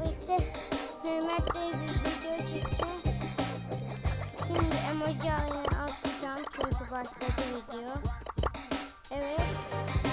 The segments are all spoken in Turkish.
birlikte Mehmet Bey video çekti. Şimdi emoji ayarı atacağım çünkü başladı video. Evet.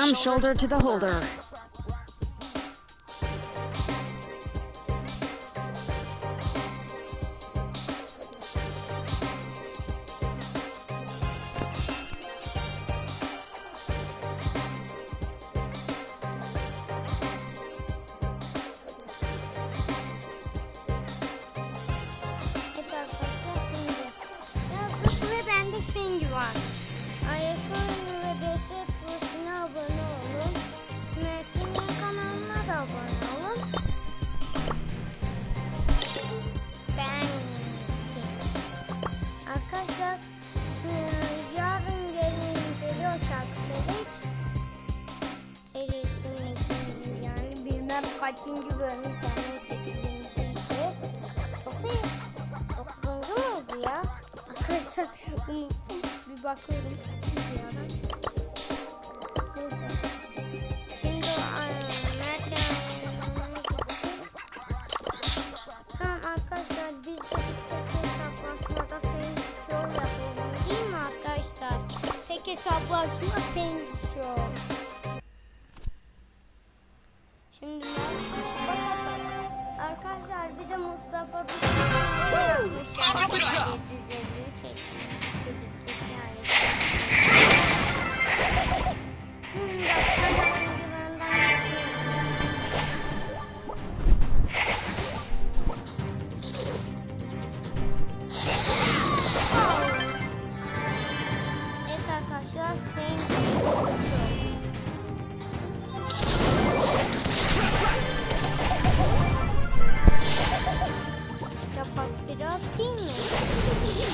From shoulder to the holder. 3. bölüm sanırım 8. bölüm. Yoksa 9. mu oldu ya? Arkadaşlar unuttum. Bir bakıyorum. Bir ara. var. Bir de Mustafa bir şey yapmış. Başka da Yeah.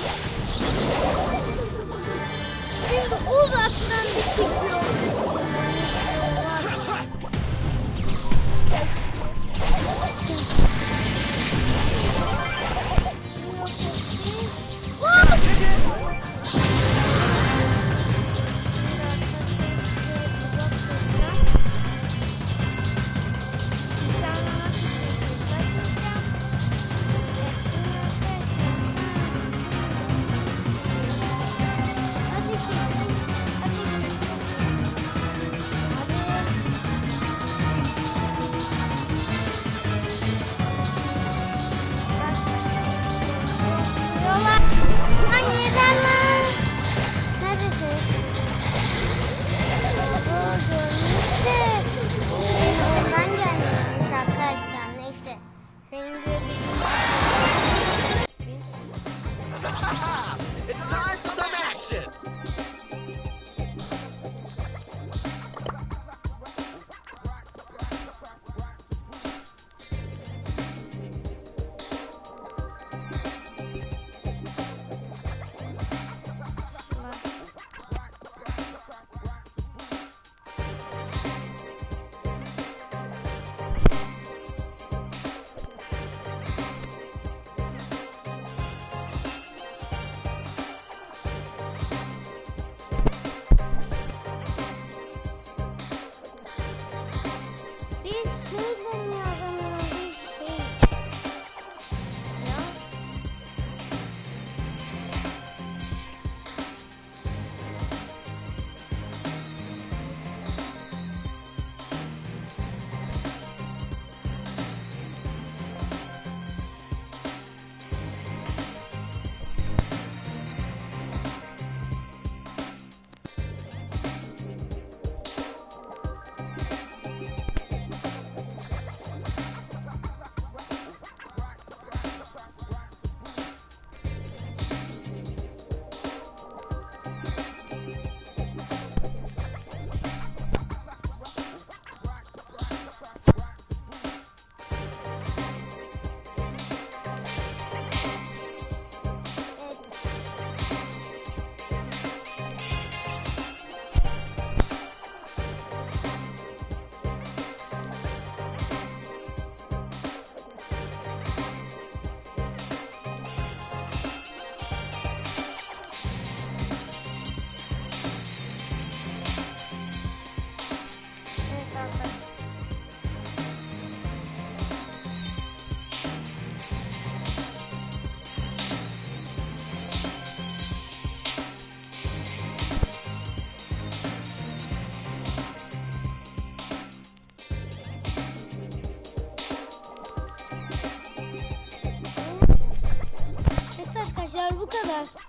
Kadar.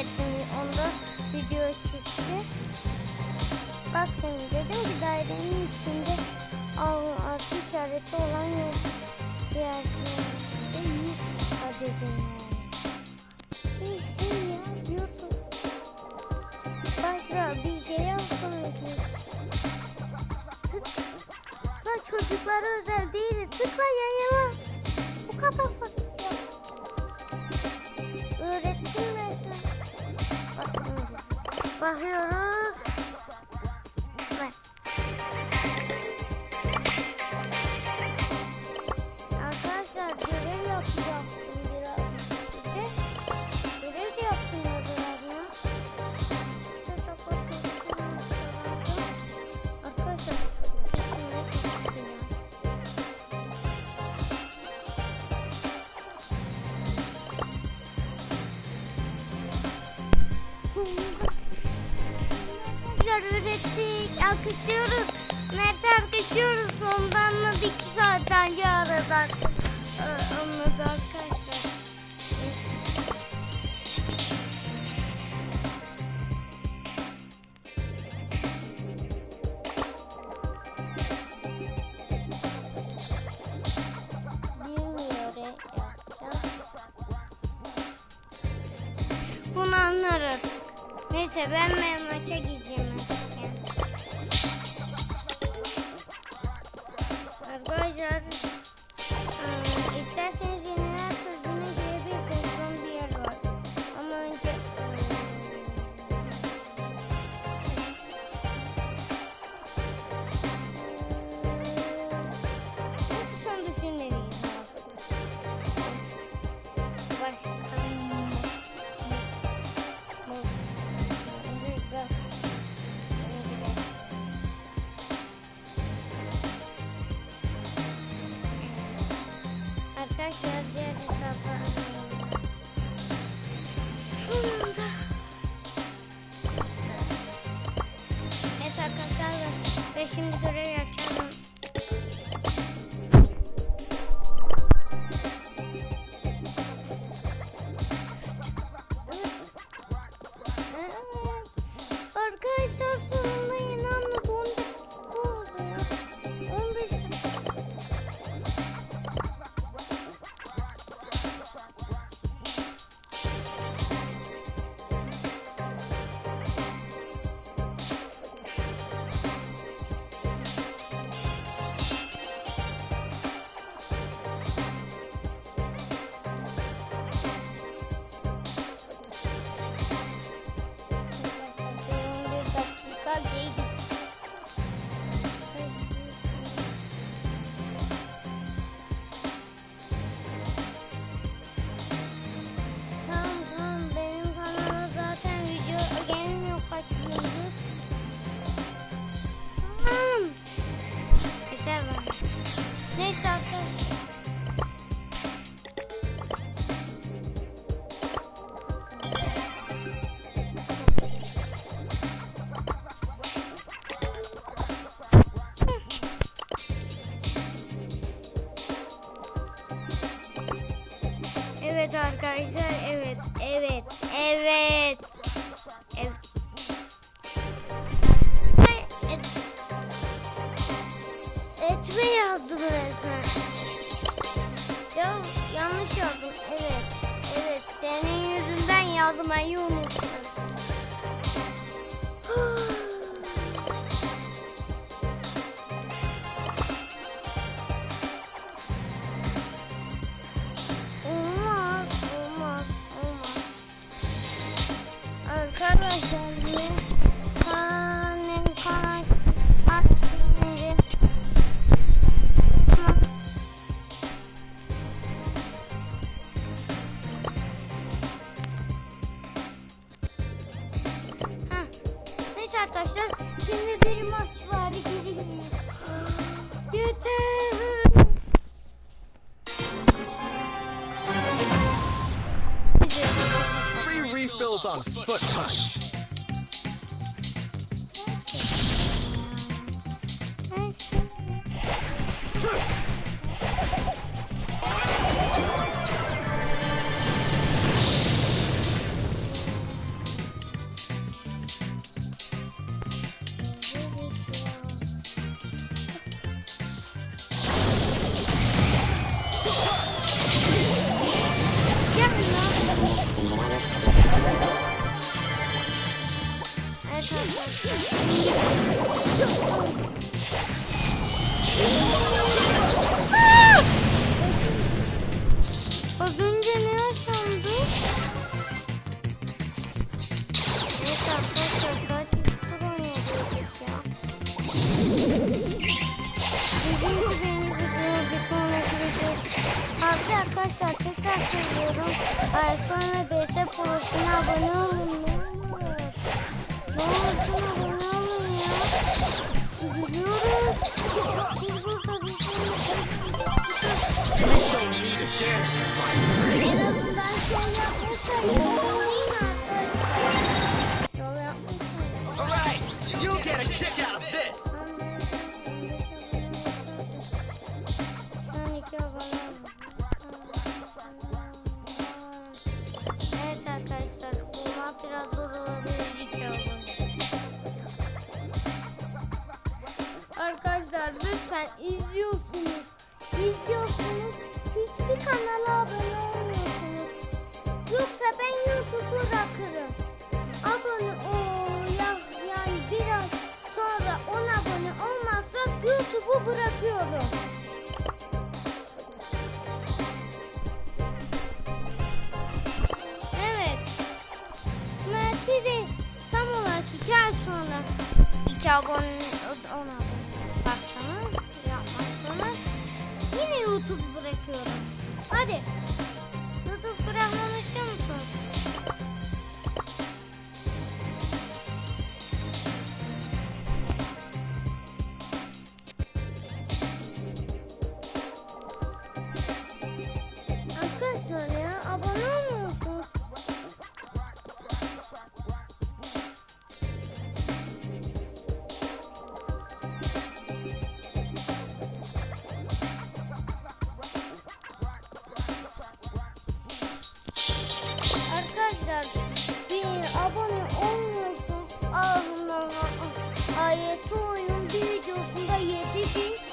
Öğrettim. Onda video çıktı. Bak şimdi dedim ki dairenin içinde artı işareti olan yer yerlerde YouTube'da dedim yani. Bir şey ya YouTube. Başla bir şey diyor. Tık. Lan çocuklara özel değil. Tıkla yayına. Bu kadar basit Pakai. Arkadaşlar ürettik. Alkışlıyoruz. Mert'i alkışlıyoruz. Sonunda anladı. iki saat önce aradı. artık. Ee, Anladı arkadaşlar. Bunu anlar artık. Neyse ben maça gideceğim Arkadaşlar arkadaşlar evet evet evet. Evet. Etme yazdım resmen. Ya, yanlış yazdım. Evet evet. Senin yüzünden yazdım ayı unuttum arkadaşlar şimdi bir maç var gidelim. Yeter. Free refills on Foot Punch. Az önce ne yaşandı? Neyse arkadaşlar bir oynayacaktık ya. Bizim gibi video bir sonraki video. Abi arkadaşlar tekrar söylüyorum. Ay sonra DS Pro'suna abone olun. Bye. 2 abone oyunun bir videosunda 7000 7000